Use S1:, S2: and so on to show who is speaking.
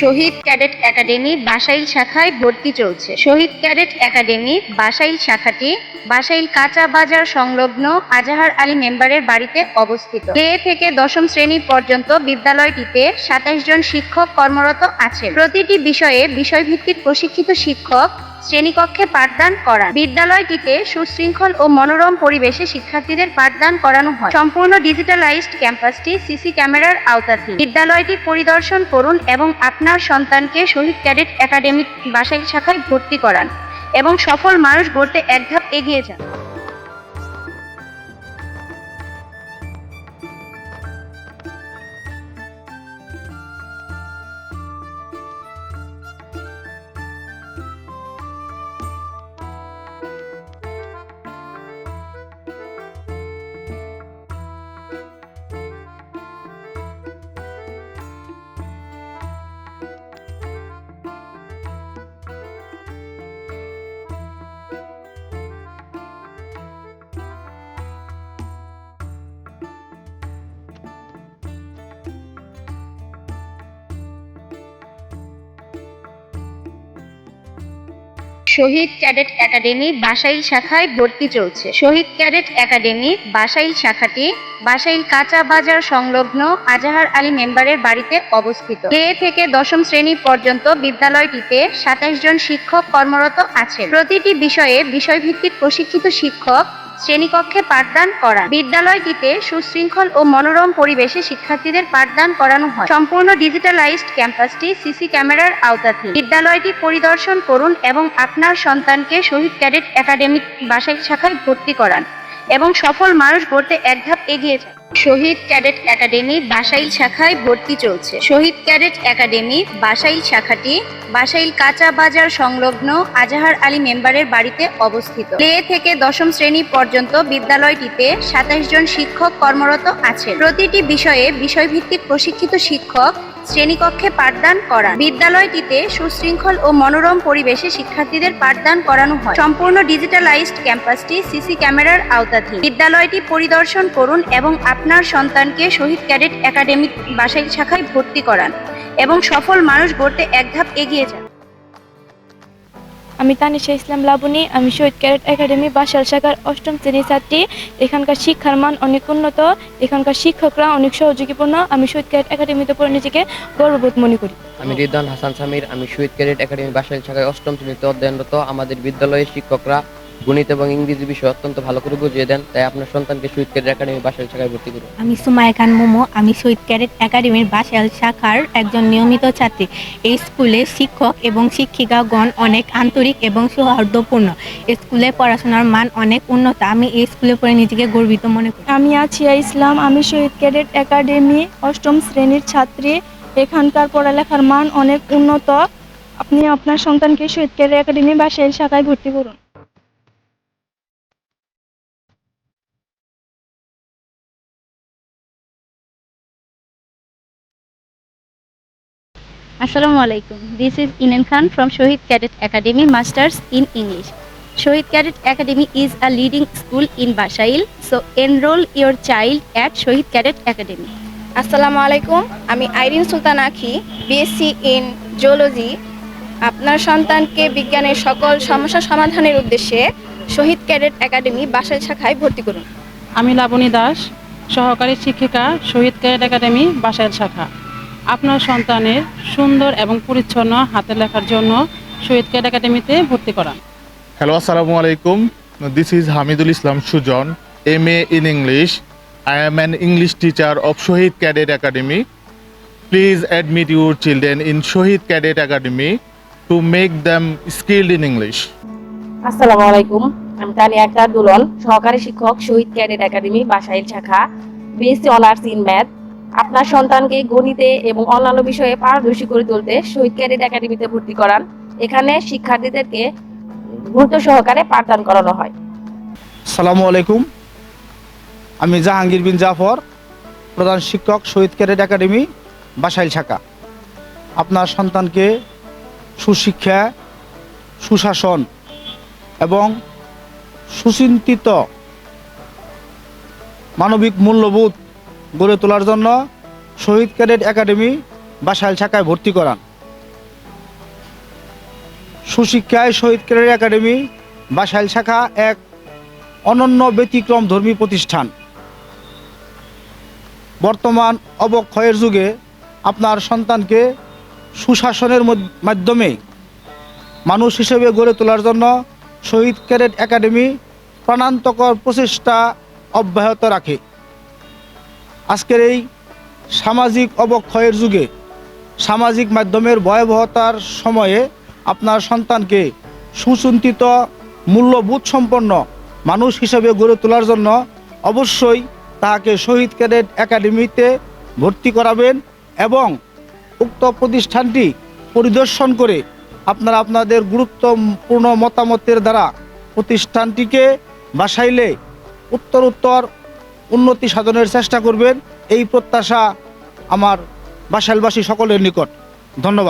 S1: শহীদ cadet academy Basail শাখায় ভর্তি চলছে। শহীদ ক্যাডেট একাডেমি বাসাইল শাখাটি বাসাইল কাঁচা বাজার সংলগ্ন আজাহার আলী মেম্বারের বাড়িতে অবস্থিত। কে থেকে দশম শ্রেণি পর্যন্ত বিদ্যালয়টিতে সাতাশ জন শিক্ষক কর্মরত আছেন? প্রতিটি বিষয়ে বিষয়ভিত্তিক প্রশিক্ষিত শিক্ষক শ্রেণীকক্ষে পাঠদান করান বিদ্যালয়টিতে সুশৃঙ্খল ও মনোরম পরিবেশে শিক্ষার্থীদের পাঠদান করানো হয়। সম্পূর্ণ ডিজিটালাইজড ক্যাম্পাসটি সিসি ক্যামেরার আওতাধীন। বিদ্যালয়টি পরিদর্শন করুন এবং আপনার সন্তানকে শহীদ ক্যাডেট একাডেমি বাসায় শাখায় ভর্তি করান এবং সফল মানুষ গড়তে এক ধাপ এগিয়ে যান। শহীদ ক্যাডেট একাডেমি বাসাইল শাখায় ভর্তি চলছে। শহীদ ক্যাডেট একাডেমি বাসাইল শাখাটি বাসাইল কাঁচা বাজার সংলগ্ন আজাহার আলী মেম্বারের বাড়িতে অবস্থিত। কে থেকে দশম শ্রেণি পর্যন্ত বিদ্যালয়টিতে সাতাশ জন শিক্ষক কর্মরত আছেন। প্রতিটি বিষয়ে বিষয়ভিত্তিক প্রশিক্ষিত শিক্ষক শ্রেণীকক্ষে পাঠদান করান। বিদ্যালয়টিতে সুশৃঙ্খল ও মনোরম পরিবেশে শিক্ষার্থীদের পাঠদান করানো হয়। সম্পূর্ণ ডিজিটালাইজড ক্যাম্পাসটি সিসি ক্যামেরার আওতাধীন। বিদ্যালয়টি পরিদর্শন করুন এবং আপনার সন্তানকে শহীদ ক্যাডেট একাডেমিক বাসায় শাখায় ভর্তি করান এবং সফল মানুষ গড়তে এক ধাপ এগিয়ে যান। শহীদ ক্যাডেট একাডেমি বাসাইল শাখায় ভর্তি চলছে। শহীদ ক্যাডেট একাডেমি বাসাইল শাখাটি বাসাইল কাঁচা বাজার সংলগ্ন আজাহার আলী মেম্বারের বাড়িতে অবস্থিত। প্লে থেকে দশম শ্রেণি পর্যন্ত বিদ্যালয়টিতে সাতাশ জন শিক্ষক কর্মরত আছেন। প্রতিটি বিষয়ে বিষয়ভিত্তিক প্রশিক্ষিত শিক্ষক শ্রেণীকক্ষে পাঠদান করান। বিদ্যালয়টিতে সুশৃঙ্খল ও মনোরম পরিবেশে শিক্ষার্থীদের পাঠদান করানো হয়। সম্পূর্ণ ডিজিটালাইজড ক্যাম্পাসটি সিসি ক্যামেরার আওতাধীন। বিদ্যালয়টি পরিদর্শন করুন এবং আপনার সন্তানকে শহীদ ক্যাডেট একাডেমিক বাসাই শাখায় ভর্তি করান এবং সফল মানুষ গড়তে এক ধাপ এগিয়ে যান।
S2: আমি তানিশা ইসলাম লাবণী, আমি শহীদ ক্যারেট একাডেমি, বাসাল শাখার অষ্টম শ্রেণির ছাত্রী। এখানকার শিক্ষার মান অনেক উন্নত, এখানকার শিক্ষকরা অনেক সহযোগীপূর্ণ। আমি শহীদ ক্যারেট একাডেমিতে পড়ে নিজেকে গর্ববোধ মনে করি।
S3: আমি রিদান হাসান সামির, আমি শহীদ ক্যারেট একাডেমি, বাসাল শাখায় অষ্টম শ্রেণীতে অধ্যয়নরত। আমাদের বিদ্যালয়ের শিক্ষকরা গণিত এবং ইংরেজি বিষয় অত্যন্ত ভালো করে বুঝিয়ে দেন তাই আপনার সন্তানকে শহীদ ক্যাডেট একাডেমি বাসাইল শাখায় ভর্তি করুন।
S4: আমি সুমায়া খান মোমো আমি শহীদ ক্যাডেট একাডেমির বাসাল শাখার একজন নিয়মিত ছাত্রী। এই স্কুলে শিক্ষক এবং শিক্ষিকাগণ অনেক আন্তরিক এবং সৌহার্দ্যপূর্ণ। স্কুলে পড়াশোনার মান অনেক উন্নত। আমি এই স্কুলে পড়ে নিজেকে গর্বিত মনে করি।
S2: আমি আছিয়া ইসলাম আমি শহীদ ক্যাডেট একাডেমি অষ্টম শ্রেণির ছাত্রী। এখানকার পড়ালেখার মান অনেক উন্নত। আপনি আপনার সন্তানকে শহীদ ক্যাডেট একাডেমি বাসাইল শাখায় ভর্তি করুন।
S1: আসসালামু আলাইকুম। This is ইনেন Khan from Shaheed cadet academy masters in English Shaheed cadet academy is a leading school in Basail so enrol your child at Shaheed cadet academy
S2: আসসালামু আলাইকুম। আমি আইরিন সুলতান আখি বিএসসি ইন জুলজি আপনার সন্তানকে বিজ্ঞানের সকল সমস্যা সমাধানের উদ্দেশ্যে শহীদ ক্যাডেট একাডেমি বাসাইল শাখায় ভর্তি করুন।
S5: আমি লাবণী দাস সহকারী শিক্ষিকা শহীদ ক্যাডেট একাডেমি বাসাইল শাখা। আপনার সন্তানের সুন্দর এবং পরিচ্ছন্ন হাতে লেখার জন্য শহীদ ক্যাড একাডেমিতে ভর্তি করান।
S6: হ্যালো আসসালামু আলাইকুম। This is Hamidul Islam Sujan M A in English I am an English teacher of Shahid cadet academy please admit your children in Shahid cadet academy to make them skilled in English
S7: আসসালামু আলাইকুম। আমি তানিয়া একরা দুলন সহকারী শিক্ষক শহীদ cadet academy Basail শাখা BSc honours in math আপনার সন্তানকে গণিতে এবং অন্যান্য বিষয়ে পারদর্শী করে তুলতে শহীদ ক্যাডেট একাডেমিতে ভর্তি করান। এখানে শিক্ষার্থীদেরকে গুরুত্ব সহকারে পাঠদান করানো হয়।
S8: সালামু আলাইকুম। আমি জাহাঙ্গীর বিন জাফর, প্রধান শিক্ষক শহীদ ক্যাডেট একাডেমি, বাসাইল শাখা। আপনার সন্তানকে সুশিক্ষা, সুশাসন এবং সুচিন্তিত মানবিক মূল্যবোধ গড়ে তোলার জন্য শহীদ ক্যাডেট একাডেমি বাসাইল শাখায় ভর্তি করান। সুশিক্ষায় শহীদ ক্যাডেট একাডেমি বাসাইল শাখা এক অনন্য ব্যতিক্রম ধর্মী প্রতিষ্ঠান। বর্তমান অবক্ষয়ের যুগে আপনার সন্তানকে সুশাসনের মাধ্যমে মানুষ হিসেবে গড়ে তোলার জন্য শহীদ ক্যাডেট একাডেমি প্রাণান্তকর প্রচেষ্টা অব্যাহত রাখে। আজকের এই সামাজিক অবক্ষয়ের যুগে সামাজিক মাধ্যমের ভয়াবহতার সময়ে আপনার সন্তানকে সুচিন্তিত, মূল্যবোধ সম্পন্ন মানুষ হিসেবে গড়ে তোলার জন্য অবশ্যই তাকে শহীদ ক্যাডেট একাডেমিতে ভর্তি করাবেন এবং উক্ত প্রতিষ্ঠানটি পরিদর্শন করে আপনারা আপনাদের গুরুত্বপূর্ণ মতামতের দ্বারা প্রতিষ্ঠানটিকে বাসাইলে উত্তর উত্তর উন্নতি সাধনের চেষ্টা করবেন এই প্রত্যাশা আমার বাসালবাসী সকলের নিকট। ধন্যবাদ।